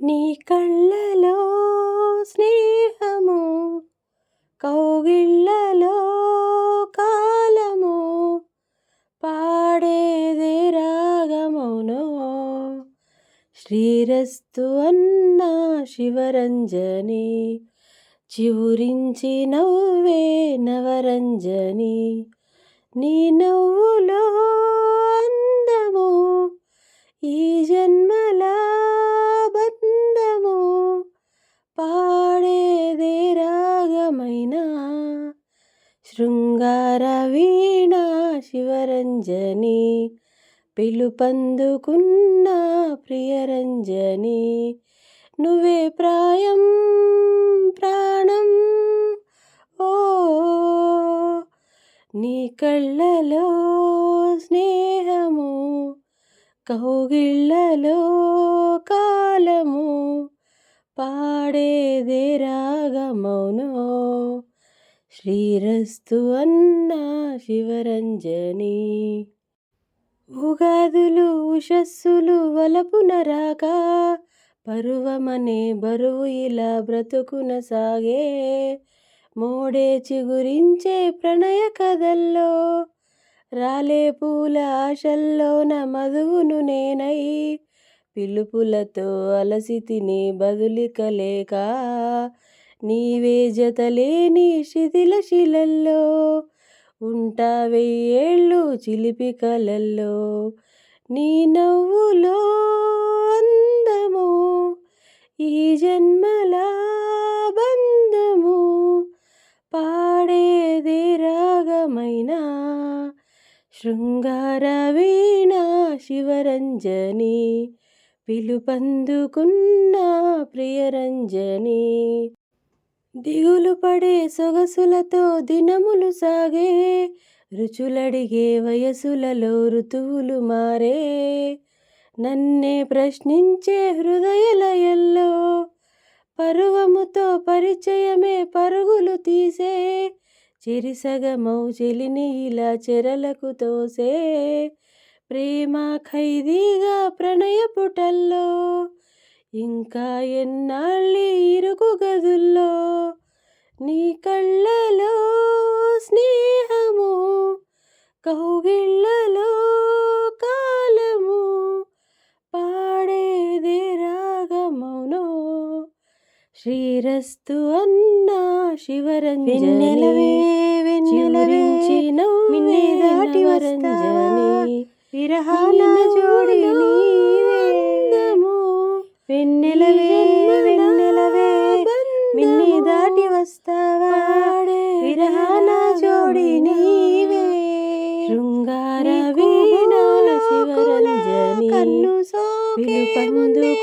నీ కళ్ళలో స్నేహము కౌగిళ్ళలో కాలము పాడేది రాగమును. శ్రీరస్తు అన్న శివరంజని చివురించి నవ్వే నవరంజని నీ నవ్వులో పాడేదే రాగమైన. శృంగార వీణ శివరంజని పిలుపందుకున్న ప్రియరంజని నువ్వే ప్రాయం ప్రాణం. ఓ నీ కళ్ళలో స్నేహము కౌగిళ్ళలో కాలము పాడేదే రాగమౌనో? శ్రీరస్తు అన్న శివరంజని. ఉగాదులు ఉషస్సులు వలపునరాక పరువమనే బరువు ఇలా బ్రతుకున సాగే. మోడే చిగురించే ప్రణయ కథల్లో రాలే పూల ఆశల్లోన మధువును నేనై పిలుపులతో అలసి తిని బదులికలేక నీవే జతలేని శిథిల శిలల్లో ఉంటా వెయ్యేళ్ళు చిలిపి కలల్లో. నీ నవ్వులో అందము ఈ జన్మలా బంధము పాడేదే రాగమైన శృంగార వీణ శివరంజని. పిలుపందుకున్న ప్రియరంజని. దిగులు పడే సొగసులతో దినములు సాగే రుచులడిగే వయసులలో ఋతువులు మారే. నన్నే ప్రశ్నించే హృదయలయల్లో పరువముతో పరిచయమే పరుగులు తీసే. చిరిసగమౌ చెలిని ఇలా చెరలకు తోసే ప్రేమ ఖైదీగా ప్రణయ పుటల్లో ఇంకా ఎన్నాళ్ళి ఇరుకు గదుల్లో నీ కళ్ళలో స్నేహము కౌగిళ్ళలో కాలము పాడేదే రాగమౌనో శ్రీరస్తు అన్న శివరంజని వెన్నెలవే దాటి వస్తావా? విరహాల జోడి నీవే. వెన్నెలవే వెన్నెలవే. మిన్ని దాటి వస్తావా? విరహాల జోడి నీవే. శృంగార నీకు వీణ పూల శివరంజని కన్ను సోకే ముందే